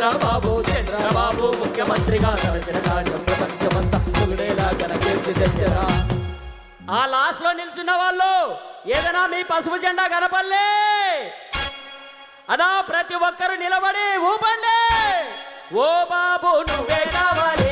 చంద్రబాబు చంద్రబాబు ముఖ్యమంత్రిగా తలచిన రాజ్యం ప్రపంచమంతా పొగిడేలా కీర్తి తెచ్చరా? ఆ లాస్ట్లో నిల్చున్న వాళ్ళు ఏదైనా మీ పసుపు జెండా కనపల్లే. అదా ప్రతి ఒక్కరు నిలబడి ఊపండి. ఓ బాబు నువ్వే కావాలి.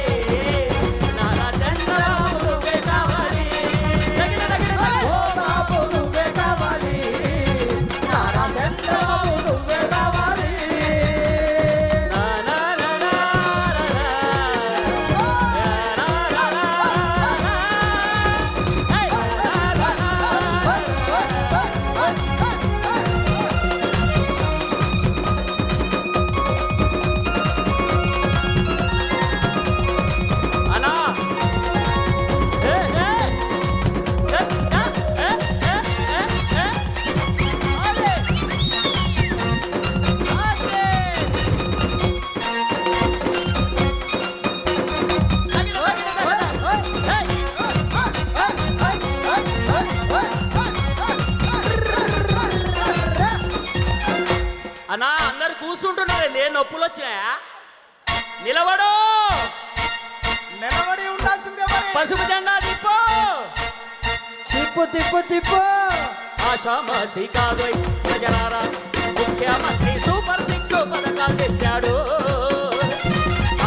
తిప్పు కాదోయ్ ప్రజలారా ముఖ్యమంత్రి సూపర్ సిక్స్ పథకాలు తెచ్చాడు.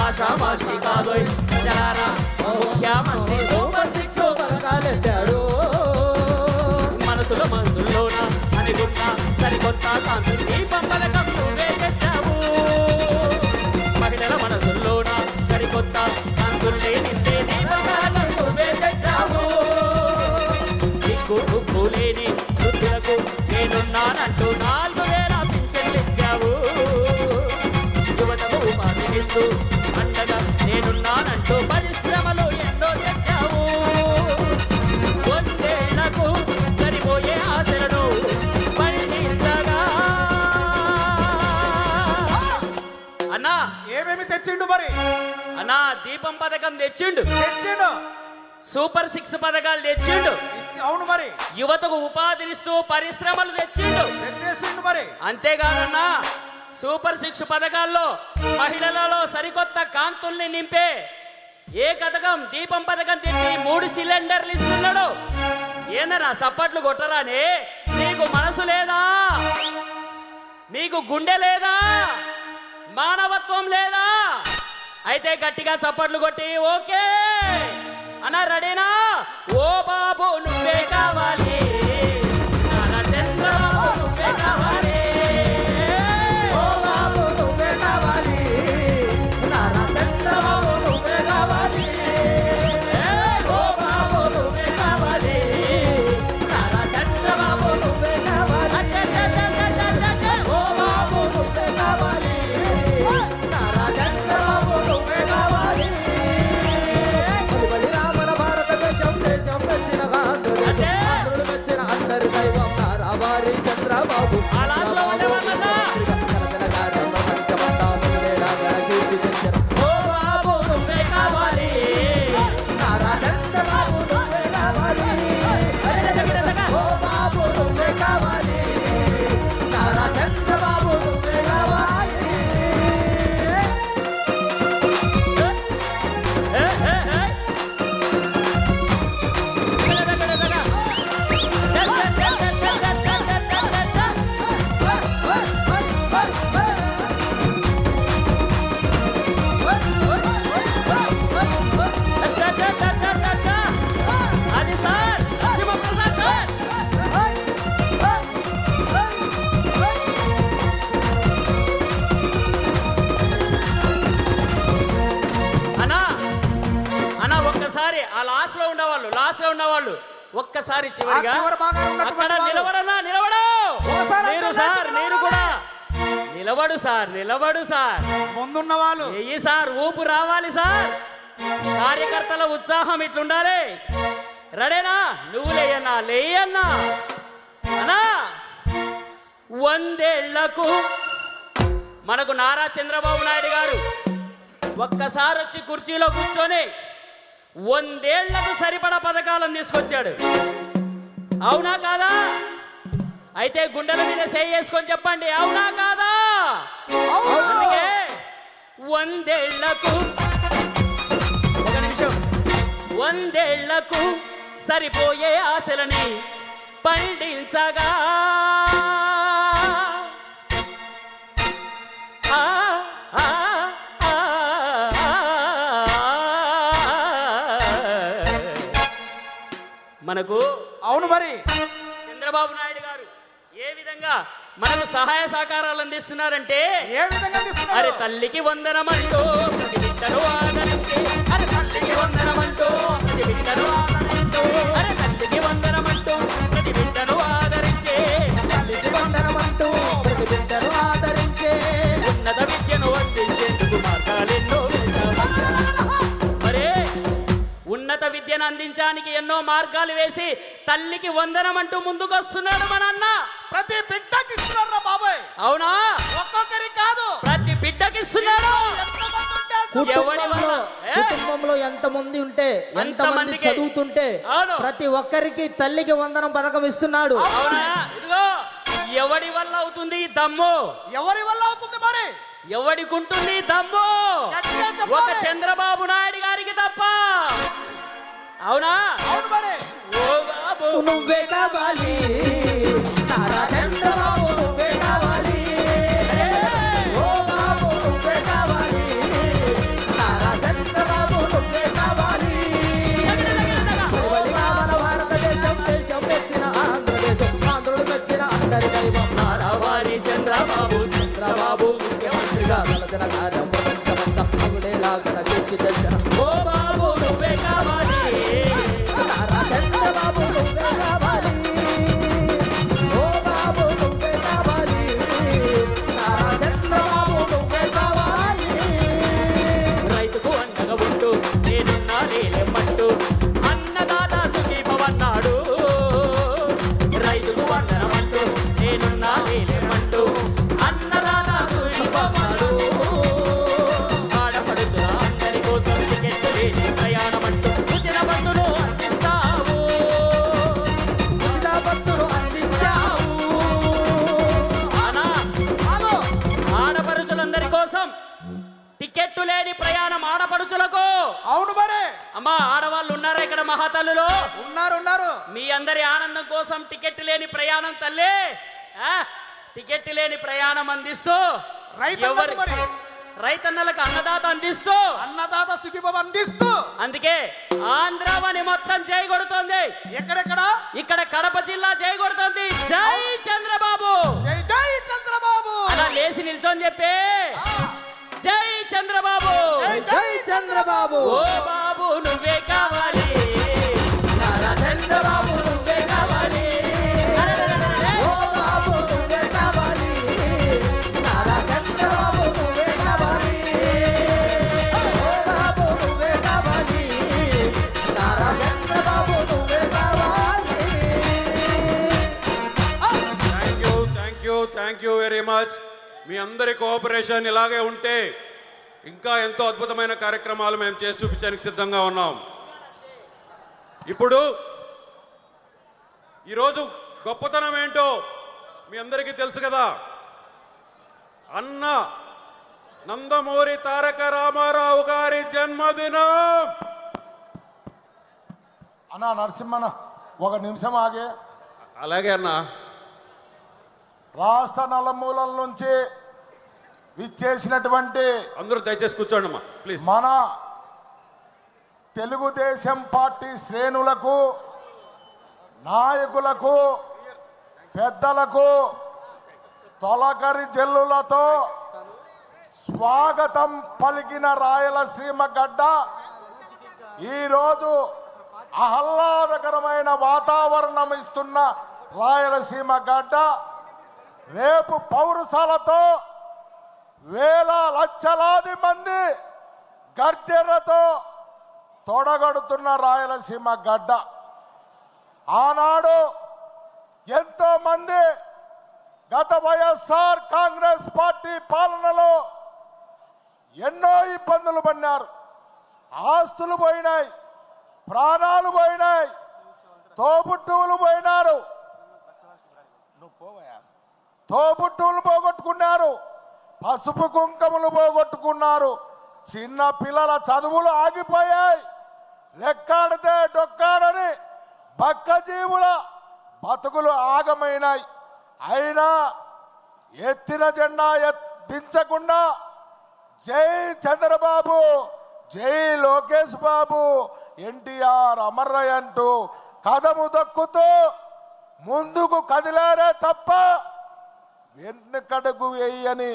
ఆషామాసి కాదోయ్ ప్రజలారా ముఖ్యమంత్రి సూపర్ సిక్స్ పథకాలెత్తాడు మనసులో మనసుల్లోన అనుకున్న సరికొత్త కాంతి దీపం పథకం నువ్వే తెచ్చావు. మహిళల మనసుల్లోన సరికొత్త కాంతుల్ని నేనున్నానంటూ నాలుగు వేల పింఛన్లు ఇచ్చావు యువతకు ఉపాధినిస్తూ అండగా నేనున్నానంటూ పరిశ్రమలు ఎన్నో తెచ్చావు. వందేళ్ళకు సరిపోయే ఆశలను పండించగా అన్నా! ఏమేమి తెచ్చిండు మరి? అన్నా దీపం పథకం తెచ్చిండు. తెచ్చిండు. సూపర్ సిక్స్ పథకాలు తెచ్చిండు. అవును మరి. యువతకు ఉపాధినిస్తూ పరిశ్రమలు తెచ్చిండు. తెచ్చేసిండు మరి. అంతేకాదన్నా సూపర్ సిక్స్ పథకాల్లో మహిళలలో సరికొత్త కాంతుల్ని నింపే ఏ పథకం దీపం పథకం తెచ్చి మూడు సిలిండర్లు ఇస్తున్నాడు. ఏందన్నా సప్పట్లు కొట్టరాని నీకు మనసు లేదా? మీకు గుండె లేదా? మానవత్వం లేదా? అయితే గట్టిగా చప్పట్లు కొట్టి ఓకే. అన్న రెడీనా? ఓ బాబు ఒక్కసారి చివరిగా అక్కడ వాళ్ళు. నిలబడన్నా నిలబడు! సార్ నేను కూడా నిలబడు సార్ నిలబడు సార్. ముందున్న వాళ్ళు వెయ్యి సార్ ఊపు రావాలి సార్. కార్యకర్తల ఉత్సాహం ఇట్లుండాలి. రెడేనా? నువ్వు లేయన్నా లేయన్నా. అన్నా వందేళ్ళకు మనకు నారా చంద్రబాబు నాయుడు గారు ఒక్కసారి వచ్చి కుర్చీలో కూర్చొని వందేళ్ళకు సరిపడా పథకాలను తీసుకొచ్చాడు. అవునా కాదా? అయితే గుండెల మీద చేయి చెప్పండి. అవునా కాదా? అందుకే వందేళ్ళకు ఒక నిమిషం. వందేళ్ళకు సరిపోయే ఆశలని పండించగా మనకు అవును మరి చంద్రబాబు నాయుడు గారు ఏ విధంగా మనకు సహాయ సహకారాలు అందిస్తున్నారంటే ఏ విధంగా? అరే తల్లికి వందనమంటూ ప్రతి బిడ్డను ఆదరించి అరే తల్లికి వందనమంటూ ప్రతి బిడ్డను ఆదరించు అరే అందించడానికి ఎన్నో మార్గాలు వేసి తల్లికి వందనమంటూ ముందుకొస్తున్నాడు మన అన్న ప్రతి బిడ్డకి బాబాయ్. అవునా? ఒక్కొక్కరి కాదు. ప్రతి బిడ్డకి ఇస్తున్నాడు. కుటుంబంలో ఎంత మంది ఉంటే ఎంత మంది మందికి. చదువుతుంటే. ప్రతి ఒక్కరికి తల్లికి వందనం పథకం ఇస్తున్నాడు. ఎవడి వల్ల అవుతుంది దమ్ము? ఎవరి వల్ల అవుతుంది మరి? ఎవడికి ఉంటుంది ఈ దమ్ము. ఒక చంద్రబాబు నాయుడు గారికి తప్ప. అవునా? అవును మరి. ఓ బాబు. నువ్వే కావాలి. నారా చంద్రబాబు నువ్వే కావాలి. ఓ బాబు నువ్వే కావాలి. నారా చంద్రబాబు నువ్వే కావాలి. ఓవలిగా మన భారతదేశం దేశం మెచ్చిన ఆంధ్రదేశం ఆంధ్రుడు మెచ్చిన అందరి దైవం. నారావారి చంద్రబాబు. చంద్రబాబు ముఖ్యమంత్రిగా తలచిన కార్యం ప్రపంచమంతా తెచ్చిన అవును మరి. అమ్మా ఆడవాళ్ళు ఉన్నారా ఇక్కడ మహాతల్లులో? ఉన్నారు ఉన్నారు. మీ అందరి ఆనందం కోసం టికెట్ లేని ప్రయాణం తల్లి? టికెట్ లేని ప్రయాణం అందిస్తూ ఎవరి మరి. రైతన్నలకు అన్నదాత అందిస్తూ అన్నదాత సుఖీభవ అందిస్తూ. అందుకే ఆంధ్రావని మొత్తం జై కొడుతోంది ఎక్కడెక్కడ? ఇక్కడ కడప జిల్లా జై కొడుతోంది జై చంద్రబాబు. జై జై చంద్రబాబు. అలా లేచి నిల్చొని చెప్పే. జై చంద్రబాబు. జై చంద్రబాబు. ఓ బాబు నువ్వే కావాలి. నారా చంద్రబాబు నువ్వే కావాలి. ఓ బాబు నువ్వే కావాలి. నారా చంద్రబాబు నువ్వే కావాలి. ఓ బాబు నువ్వే కావాలి. నారా చంద్రబాబు నువ్వే కావాలి. Thank you thank you thank you very much మీ అందరి కోఆపరేషన్ ఇలాగే ఉంటే ఇంకా ఎంతో అద్భుతమైన కార్యక్రమాలు మేము చేసి చూపించడానికి సిద్ధంగా ఉన్నాం. ఇప్పుడు ఈరోజు గొప్పతనం ఏంటో మీ అందరికీ తెలుసు కదా. అన్న నందమూరి తారక రామారావు గారి జన్మదినం. అన్నా నరసింహన్న ఒక నిమిషం ఆగే. అలాగే అన్నా. రాష్ట్ర నలుమూలల నుంచి విచ్చేసినటువంటి అందరూ దయచేసి కూర్చోండి అమ్మా ప్లీజ్ మన తెలుగుదేశం పార్టీ శ్రేణులకు నాయకులకు పెద్దలకు తొలకరి జల్లులతో స్వాగతం పలికిన రాయలసీమ గడ్డ ఈరోజు ఆహ్లాదకరమైన వాతావరణం ఇస్తున్న రాయలసీమ గడ్డ రేపు పౌరసాలతో వేల లక్షలాది మంది గర్జనతో తొడగడుతున్న రాయలసీమ గడ్డ. ఆనాడు ఎంతో మంది గత వైఎస్ఆర్ కాంగ్రెస్ పార్టీ పాలనలో ఎన్నో ఇబ్బందులు పడినారు. ఆస్తులు పోయినాయి ప్రాణాలు పోయినాయి తోబుట్టువులు పోయినారు. తోబుట్టువులు పోగొట్టుకున్నారు. పసుపు కుంకములు పోగొట్టుకున్నారు. చిన్న పిల్లల చదువులు ఆగిపోయాయి. లెక్కాడితే డొక్కాడని బక్క జీవుల బతుకులు ఆగమైనాయి. అయినా ఎత్తిన జెండా ఎత్తించకుండా జై చంద్రబాబు జై లోకేష్ బాబు ఎన్టీఆర్ అమర్రయ్య అంటూ కదము దక్కుతూ ముందుకు కదిలారే తప్ప వెనుకడుగు వేయని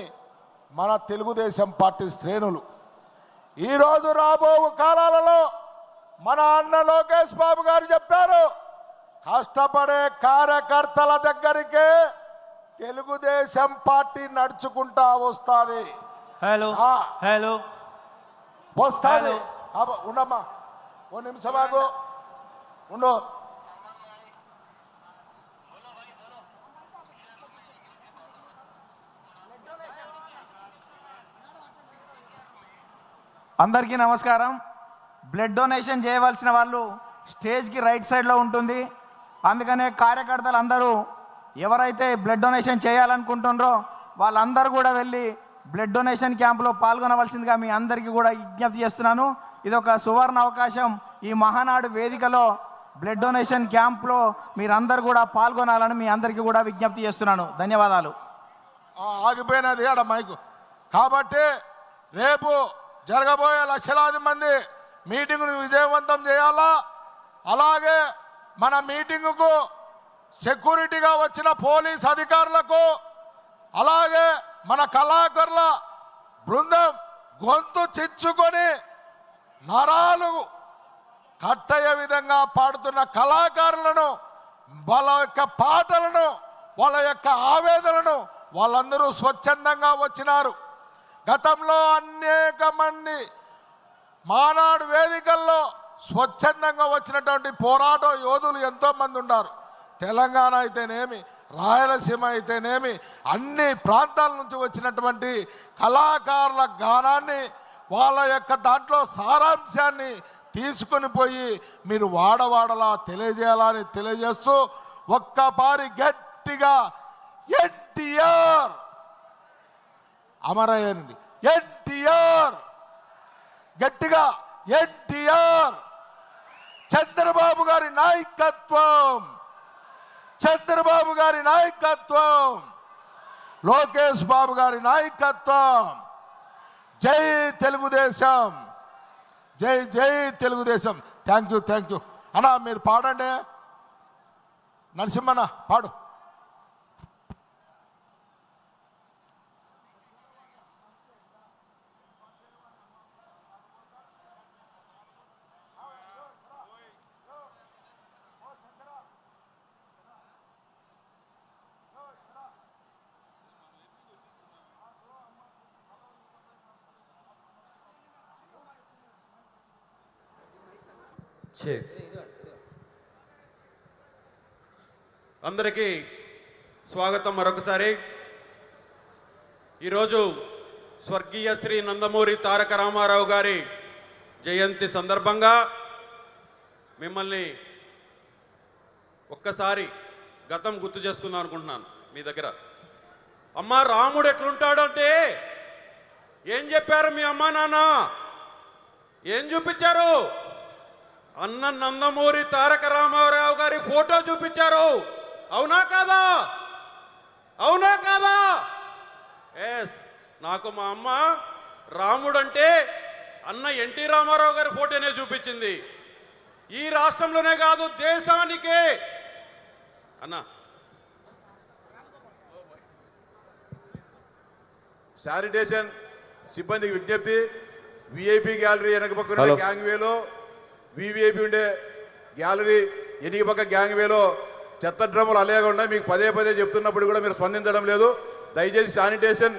మన తెలుగుదేశం పార్టీ శ్రేణులు. ఈరోజు రాబో కాలాలలో మన అన్న లోకేష్ బాబు గారు చెప్పారు కష్టపడే కార్యకర్తల దగ్గరికే తెలుగుదేశం పార్టీ నడుచుకుంటా వస్తుంది. హలో. హలో. అబ్బ, ఉండమ్మా. ఓ నిమిషం ఆగు. ఉండు. అందరికీ నమస్కారం. బ్లడ్ డొనేషన్ చేయవలసిన వాళ్ళు స్టేజ్కి రైట్ సైడ్లో ఉంటుంది. అందుకనే కార్యకర్తలు అందరూ ఎవరైతే బ్లడ్ డొనేషన్ చేయాలనుకుంటున్నారో వాళ్ళందరూ కూడా వెళ్ళి బ్లడ్ డొనేషన్ క్యాంపులో పాల్గొనవలసిందిగా మీ అందరికీ కూడా విజ్ఞప్తి చేస్తున్నాను. ఇది ఒక సువర్ణ అవకాశం. ఈ మహానాడు వేదికలో బ్లడ్ డొనేషన్ క్యాంప్లో మీరందరూ కూడా పాల్గొనాలని మీ అందరికీ కూడా విజ్ఞప్తి చేస్తున్నాను. ధన్యవాదాలు. ఆగిపోయినది ఆడ మైకు. కాబట్టి రేపు జరగబోయే లక్షలాది మంది మీటింగ్ను విజయవంతం చేయాలా? అలాగే మన మీటింగుకు సెక్యూరిటీగా వచ్చిన పోలీస్ అధికారులకు అలాగే మన కళాకారుల బృందం గొంతు చిచ్చుకొని నరాలు కట్టయ్యే విధంగా పాడుతున్న కళాకారులను వాళ్ళ యొక్క పాటలను వాళ్ళ యొక్క ఆవేదనను వాళ్ళందరూ స్వచ్ఛందంగా వచ్చినారు. గతంలో అనేక మంది మానాడు వేదికల్లో స్వచ్ఛందంగా వచ్చినటువంటి పోరాట యోధులు ఎంతోమంది ఉన్నారు. తెలంగాణ అయితేనేమి రాయలసీమ అయితేనేమి అన్ని ప్రాంతాల నుంచి వచ్చినటువంటి కళాకారుల గానాన్ని వాళ్ళ యొక్క దాంట్లో సారాంశాన్ని తీసుకొని పోయి మీరు వాడవాడలా తెలియజేయాలని తెలియజేస్తూ ఒక్కపారి గట్టిగా ఎన్టీఆర్ అమరయ్యండి ఎన్టీఆర్! గట్టిగా ఎన్టీఆర్! చంద్రబాబు గారి నాయకత్వం! చంద్రబాబు గారి నాయకత్వం! లోకేష్ బాబు గారి నాయకత్వం! జై తెలుగుదేశం! జై జై Telugu Desam! Thank you thank you. అన్నా మీరు పాడండి. నరసింహన్న పాడు. అందరికీ స్వాగతం మరొకసారి. ఈరోజు స్వర్గీయ శ్రీ నందమూరి తారక రామారావు గారి జయంతి సందర్భంగా మిమ్మల్ని ఒక్కసారి గతం గుర్తు చేసుకుందాం అనుకుంటున్నాను మీ దగ్గర. అమ్మ రాముడు ఎట్లుంటాడంటే ఏం చెప్పారు మీ అమ్మా నాన్న? ఏం చూపించారు? అన్న నందమూరి తారక రామారావు గారి ఫోటో చూపించారు. అవునా కాదా? అవునా కాదా? ఎస్ నాకు మా అమ్మ రాముడు అంటే అన్న ఎన్టీ రామారావు గారి ఫోటోనే చూపించింది. ఈ రాష్ట్రంలోనే కాదు దేశానికే. అన్న. శానిటేషన్ సిబ్బందికి విజ్ఞప్తి విఐపి గ్యాలరీ వెనక పక్కన హలో. వివిఐపి ఉండే గ్యాలరీ ఎనిక పక్క గ్యాంగ్ వేలో చెత్త డ్రమ్ములు అలాగే ఉన్నాయి. మీకు పదే పదే చెప్తున్నప్పుడు కూడా మీరు స్పందించడం లేదు. దయచేసి శానిటేషన్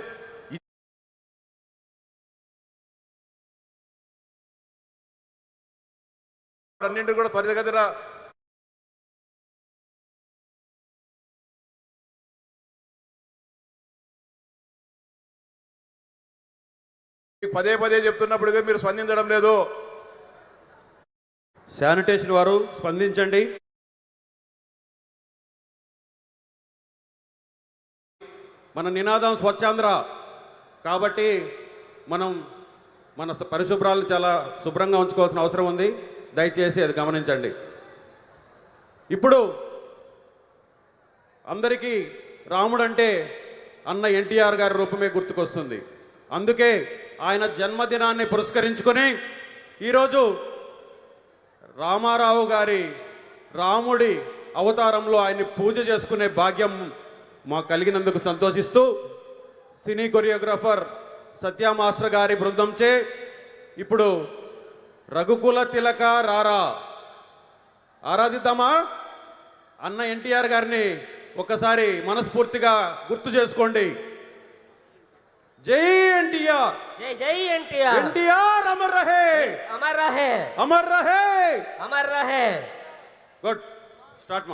అన్నింటి కూడా త్వరితగతిన మీకు పదే పదే చెప్తున్నప్పుడు కూడా మీరు స్పందించడం లేదు. శానిటేషన్ వారు స్పందించండి. మన నినాదం స్వచ్ఛాంధ్ర. కాబట్టి మనం మన పరిశుభ్రాలను చాలా శుభ్రంగా ఉంచుకోవాల్సిన అవసరం ఉంది. దయచేసి అది గమనించండి. ఇప్పుడు అందరికీ రాముడు అంటే అన్న ఎన్టీఆర్ గారి రూపమే గుర్తుకొస్తుంది. అందుకే ఆయన జన్మదినాన్ని పురస్కరించుకొని ఈరోజు రామారావు గారి రాముడి అవతారంలో ఆయన్ని పూజ చేసుకునే భాగ్యం మాకు కలిగినందుకు సంతోషిస్తూ సినీ కొరియోగ్రాఫర్ సత్య మాస్టర్ గారి బృందంచే ఇప్పుడు రఘుకుల తిలక రారా. ఆరాధిద్దామా? అన్న ఎన్టీఆర్ గారిని ఒకసారి మనస్ఫూర్తిగా గుర్తు చేసుకోండి. జై ఎన్టీఆర్. జై జై ఎన్టీఆర్. ఎన్టీఆర్ అమర్ రహే. అమర్ రహే అమర్ రహే అమర్ రహే గుడ్ స్టార్ట్